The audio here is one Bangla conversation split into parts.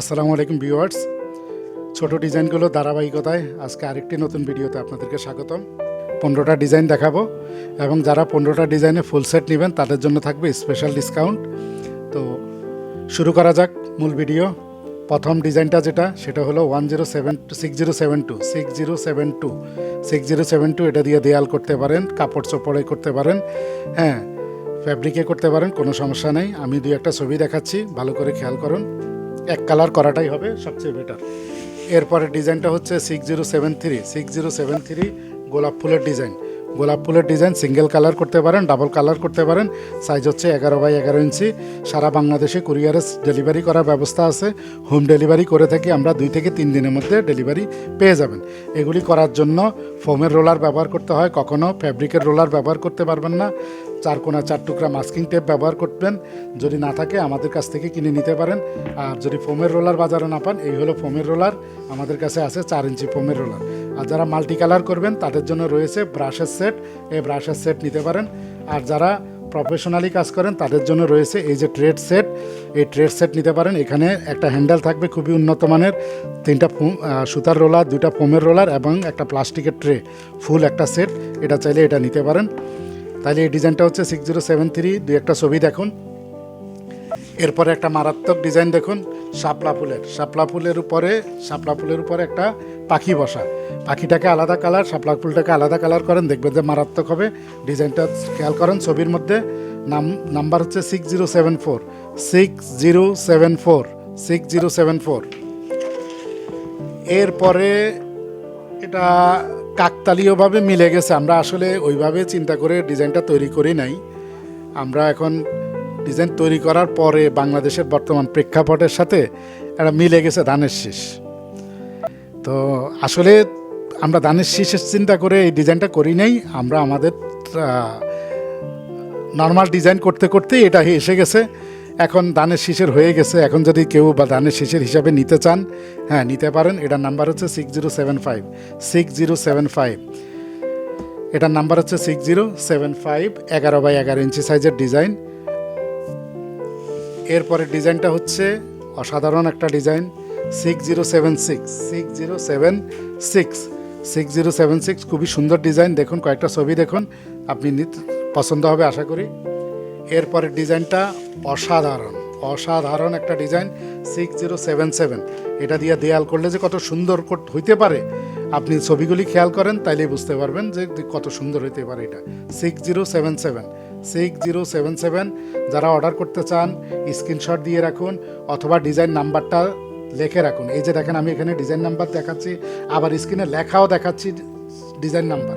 আসসালামু আলাইকুম ভিউয়ার্স। ছোট ডিজাইনগুলো ধারাবাহিকতায় আজকে আরেকটি নতুন ভিডিওতে আপনাদেরকে স্বাগতম। পনেরোটা ডিজাইন দেখাবো এবং যারা পনেরোটা ডিজাইনে ফুল সেট নেবেন, তাদের জন্য থাকবে স্পেশাল ডিসকাউন্ট তো শুরু করা যাক মূল ভিডিও। প্রথম ডিজাইনটা যেটা, সেটা হলো one zero seven six zero seven two six zero seven two six zero seven two এটা দিয়ে দেয়াল করতে পারেন, কাপড় চোপড়ে করতে পারেন হ্যাঁ ফ্যাব্রিকে করতে পারেন, কোনো সমস্যা নেই। আমি দুই একটা ছবি দেখাচ্ছি, ভালো করে খেয়াল করুন। এক কালার করাটাই হবে সবচেয়ে বেটার এরপরে ডিজাইনটা হচ্ছে six zero seven three six zero seven three গোলাপ ফুলের ডিজাইন গোলাপ ফুলের ডিজাইন সিঙ্গেল কালার করতে পারেন ডাবল কালার করতে পারেন সাইজ হচ্ছে এগারো বাই এগারো ইঞ্চি। সারা বাংলাদেশে কুরিয়ারে ডেলিভারি করার ব্যবস্থা আছে। হোম ডেলিভারি করে থাকি আমরা দুই থেকে তিন দিনের মধ্যে ডেলিভারি পেয়ে যাবেন। এগুলি করার জন্য ফোমের রোলার ব্যবহার করতে হয় কখনও ফ্যাব্রিকের রোলার ব্যবহার করতে পারবেন না। চার কোনা চার টুকরা মাস্কিং টেপ ব্যবহার করবেন। যদি না থাকে, আমাদের কাছ থেকে কিনে নিতে পারেন। আর যদি ফোমের রোলার বাজারে না পান, এই হলো ফোমের রোলার আমাদের কাছে আছে চার ইঞ্চি ফোমের রোলার আর যারা মাল্টি কালার করবেন, তাদের জন্য রয়েছে ব্রাশের সেট এই ব্রাশের সেট নিতে পারেন। আর যারা প্রফেশনালি কাজ করেন, তাদের জন্য রয়েছে এই যে ট্রেড সেট এই ট্রেড সেট নিতে পারেন। এখানে একটা হ্যান্ডেল থাকবে খুবই উন্নত মানের। তিনটা সুতার রোলার দুইটা ফোমের রোলার এবং একটা প্লাস্টিকের ট্রে ফুল একটা সেট এটা চাইলে এটা নিতে পারেন। তাহলে এই ডিজাইনটা হচ্ছে সিক্স জিরো সেভেন থ্রি দুই একটা ছবি দেখুন। এরপরে একটা মারাত্মক ডিজাইন দেখুন, শাপলা ফুলের। শাপলা ফুলের উপরে, শাপলা ফুলের উপরে একটা পাখি বসা। পাখিটাকে আলাদা কালার, শাপলা ফুলটাকে আলাদা কালার করেন, দেখবেন যে মারাত্মক হবে। ডিজাইনটা খেয়াল করেন ছবির মধ্যে। নাম, নাম্বার হচ্ছে six zero seven four six zero seven four six zero seven four এরপরে এটা কাকতালীয়ভাবে মিলে গেছে। আমরা আসলে ওইভাবে চিন্তা করে ডিজাইনটা তৈরি করি নাই। আমরা এখন ডিজাইন তৈরি করার পরে বাংলাদেশের বর্তমান প্রেক্ষাপটের সাথে এটা মিলে গেছে ধানের শীষ। তো আসলে আমরা ধানের শীষের চিন্তা করে এই ডিজাইনটা করি নাই। আমরা আমাদের নর্মাল ডিজাইন করতে করতেই এটা এসে গেছে। এখন ধানের শীষের হয়ে গেছে। এখন যদি কেউ বা ধানের শীষের হিসাবে নিতে চান হ্যাঁ নিতে পারেন। এটার নাম্বার হচ্ছে six zero seven five six zero seven five এটার নাম্বার হচ্ছে সিক্স জিরো সেভেন ফাইভ এগারো বাই এগারো ইঞ্চি সাইজের ডিজাইন। এরপরে ডিজাইনটা হচ্ছে অসাধারণ একটা design. Six zero seven six six zero seven six six zero seven six খুবই সুন্দর ডিজাইন। দেখুন, কয়েকটা ছবি দেখুন। আপনি পছন্দ হবে, আশা করি। এরপরের ডিজাইনটা অসাধারণ অসাধারণ একটা design six zero seven seven এটা দিয়ে দেয়াল করলে যে কত সুন্দর হইতে পারে, আপনি ছবিগুলি খেয়াল করেন, তাইলেই বুঝতে পারবেন যে কত সুন্দর হইতে পারে এটা। Six zero seven seven six zero seven seven যারা অর্ডার করতে চান, স্ক্রিনশট দিয়ে রাখুন, অথবা ডিজাইন নাম্বারটা লেখে রাখুন। এই যে দেখেন, আমি এখানে ডিজাইন নাম্বার দেখাচ্ছি, আবার স্ক্রিনে লেখাও দেখাচ্ছি ডিজাইন নাম্বার।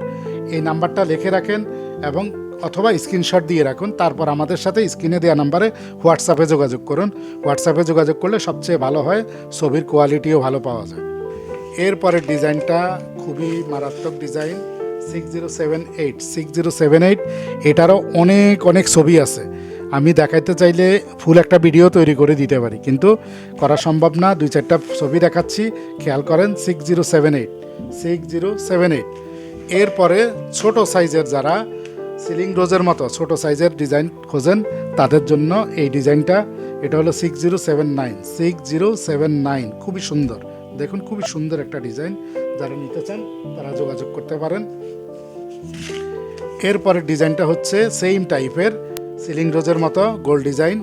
এই নাম্বারটা লিখে রাখেন এবং অথবা স্ক্রিনশট দিয়ে রাখুন। তারপর আমাদের সাথে স্ক্রিনে দেওয়া নাম্বারে হোয়াটসঅ্যাপে যোগাযোগ করুন। হোয়াটসঅ্যাপে যোগাযোগ করলে সবচেয়ে ভালো হয়, ছবির কোয়ালিটিও ভালো পাওয়া যায়। এরপরের ডিজাইনটা খুবই মারাত্মক design six zero seven eight six zero seven eight এটারও অনেক অনেক ছবি আছে। আমি দেখাইতে চাইলে ফুল একটা ভিডিও তৈরি করে দিতে পারি, কিন্তু করা সম্ভব না। দুই চারটা ছবি দেখাচ্ছি, খেয়াল করেন six zero seven eight six zero seven eight এরপরে ছোটো সাইজের যারা সিলিং রোজের মতো ছোট সাইজের ডিজাইন খোঁজেন। তাদের জন্য এই ডিজাইনটা, এটা হলো six zero seven nine six zero seven nine খুবই সুন্দর। দেখুন, খুবই সুন্দর একটা ডিজাইন। যারা নিতে চান, তারা যোগাযোগ করতে পারেন। এরপরের ডিজাইনটা হচ্ছে সেম টাইপের সিলিং রোজের মতো গোল ডিজাইন।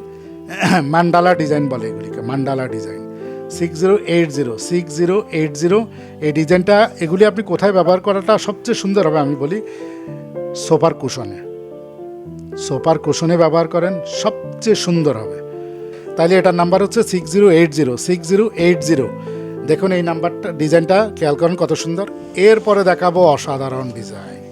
মান্ডালা ডিজাইন বলে এগুলিকে, mandala design. Six zero eight zero six zero eight zero এই ডিজাইনটা, এগুলি আপনি কোথায় ব্যবহার করাটা সবচেয়ে সুন্দর হবে আমি বলি। সোফার কুশনে। সোফার কুশনে ব্যবহার করেন, সবচেয়ে সুন্দর হবে। তাহলে এটার নাম্বার হচ্ছে six zero eight zero six zero eight zero দেখুন এই নাম্বারটা, ডিজাইনটা, খেয়াল করেন কত সুন্দর। এরপরে দেখাবো অসাধারণ ডিজাইন।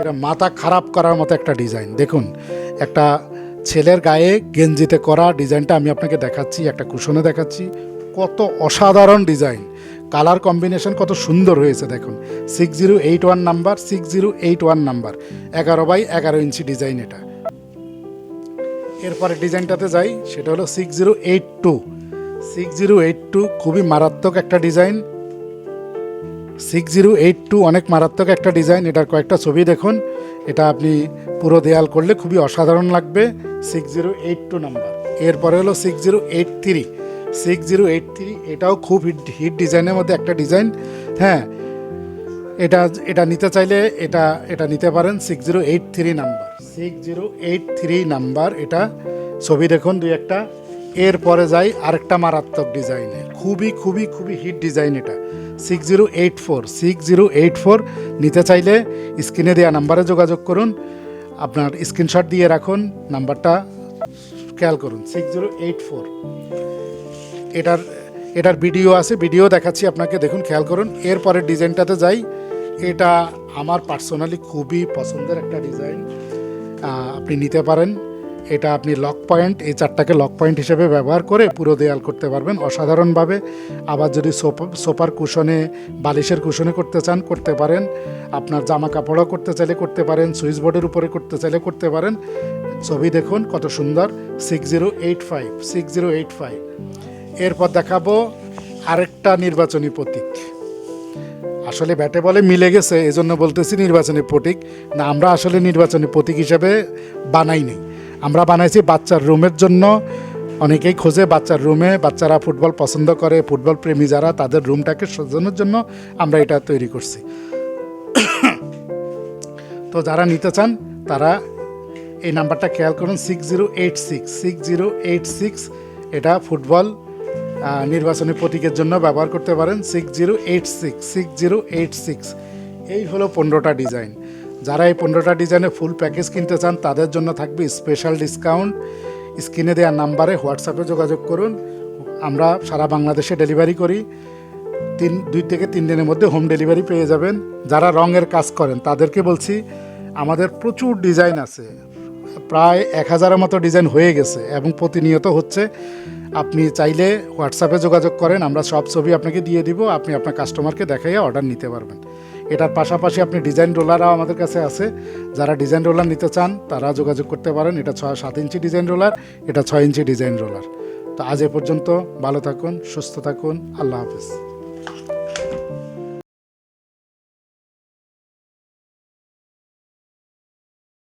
এটা মাথা খারাপ করার মতো একটা ডিজাইন। দেখুন, একটা ছেলের গায়ে গেঞ্জিতে করা ডিজাইনটা আমি আপনাকে দেখাচ্ছি, একটা কুশনে দেখাচ্ছি। কত অসাধারণ ডিজাইন। কালার কম্বিনেশন কত সুন্দর হয়েছে দেখুন। Six zero eight one number six zero eight one number এগারো বাই এগারো ইঞ্চি ডিজাইন এটা। এরপরে ডিজাইনটাতে যাই, সেটা হলো six zero eight two six zero eight two খুবই মারাত্মক একটা design six zero eight two অনেক মারাত্মক একটা ডিজাইন এটার কয়েকটা ছবি দেখুন। এটা আপনি পুরো দেয়াল করলে খুবই অসাধারণ লাগবে six zero eight two number এরপরে হলো six zero eight three six zero eight three এটাও খুব হিট হিট ডিজাইনের মধ্যে একটা ডিজাইন হ্যাঁ এটা এটা নিতে চাইলে এটা এটা নিতে পারেন six zero eight three number six zero eight three number এটা ছবি দেখুন দুই একটা। এরপরে যাই আরেকটা মারাত্মক ডিজাইনে খুবই খুবই খুবই হিট ডিজাইন এটা। Six zero eight four six zero eight four নিতে চাইলে স্ক্রিনে দেওয়া নাম্বারে যোগাযোগ করুন। আপনার স্ক্রিনশট দিয়ে রাখুন নাম্বারটা খেয়াল করুন সিক্স জিরো এইট ফোর এটার এটার ভিডিও আছে ভিডিও দেখাচ্ছি আপনাকে, দেখুন, খেয়াল করুন। এরপরের ডিজাইনটাতে যাই। এটা আমার পার্সোনালি খুবই পছন্দের একটা ডিজাইন আপনি নিতে পারেন। এটা আপনি লক পয়েন্ট এই চারটাকে লক পয়েন্ট হিসেবে ব্যবহার করে পুরো দেয়াল করতে পারবেন অসাধারণভাবে। আবার যদি সোপ- সোফার কুশনে, বালিশের কুশনে করতে চান, করতে পারেন। আপনার জামা কাপড়ও করতে চাইলে করতে পারেন, সুইচ বোর্ডের উপরে করতে চাইলে করতে পারেন। ছবি দেখুন, কত সুন্দর। Six zero eight five six zero eight five এরপর দেখাবো আরেকটা নির্বাচনী প্রতীক। আসলে ব্যাটে বলে মিলে গেছে, এজন্য বলতেছি নির্বাচনী প্রতীক। না, আমরা আসলে নির্বাচনী প্রতীক হিসেবে বানাইনি আমরা বানাইছি বাচ্চার রুমের জন্য। অনেকেই খোঁজে বাচ্চার রুমে, বাচ্চারা ফুটবল পছন্দ করে, ফুটবল প্রেমী যারা, তাদের রুমটাকে সাজানোর জন্য আমরা এটা তৈরি করছি। তো যারা নিতে চান, তারা এই নাম্বারটা খেয়াল করুন six zero eight six six zero eight six এটা ফুটবল নির্বাচনী প্রতীকের জন্য ব্যবহার করতে পারেন six zero eight six six zero eight six এই হলো পনেরোটা ডিজাইন যারা এই পনেরোটা ডিজাইনের ফুল প্যাকেজ কিনতে চান, তাদের জন্য থাকবে স্পেশাল ডিসকাউন্ট স্ক্রিনে দেওয়া নাম্বারে হোয়াটসঅ্যাপে যোগাযোগ করুন। আমরা সারা বাংলাদেশে ডেলিভারি করি। তিন, দুই থেকে তিন দিনের মধ্যে হোম ডেলিভারি পেয়ে যাবেন। যারা রঙের কাজ করেন, তাদেরকে বলছি, আমাদের প্রচুর ডিজাইন আছে। প্রায় এক হাজারের মতো ডিজাইন হয়ে গেছে এবং প্রতিনিয়ত হচ্ছে। আপনি চাইলে হোয়াটসঅ্যাপে যোগাযোগ করেন, আমরা সব ছবি আপনাকে দিয়ে দিব, আপনি আপনার কাস্টমারকে দেখাইয়া অর্ডার নিতে পারবেন। এটার পাশাপাশি আপনি ডিজাইন রোলারও আমাদের কাছে আছে। যারা ডিজাইন রোলার নিতে চান, তারা যোগাযোগ করতে পারেন। এটা ছয়, সাত ইঞ্চি ডিজাইন রোলার এটা ছয় ইঞ্চি ডিজাইন রোলার তো আজ এ পর্যন্ত ভালো থাকুন, সুস্থ থাকুন, আল্লাহ হাফিজ।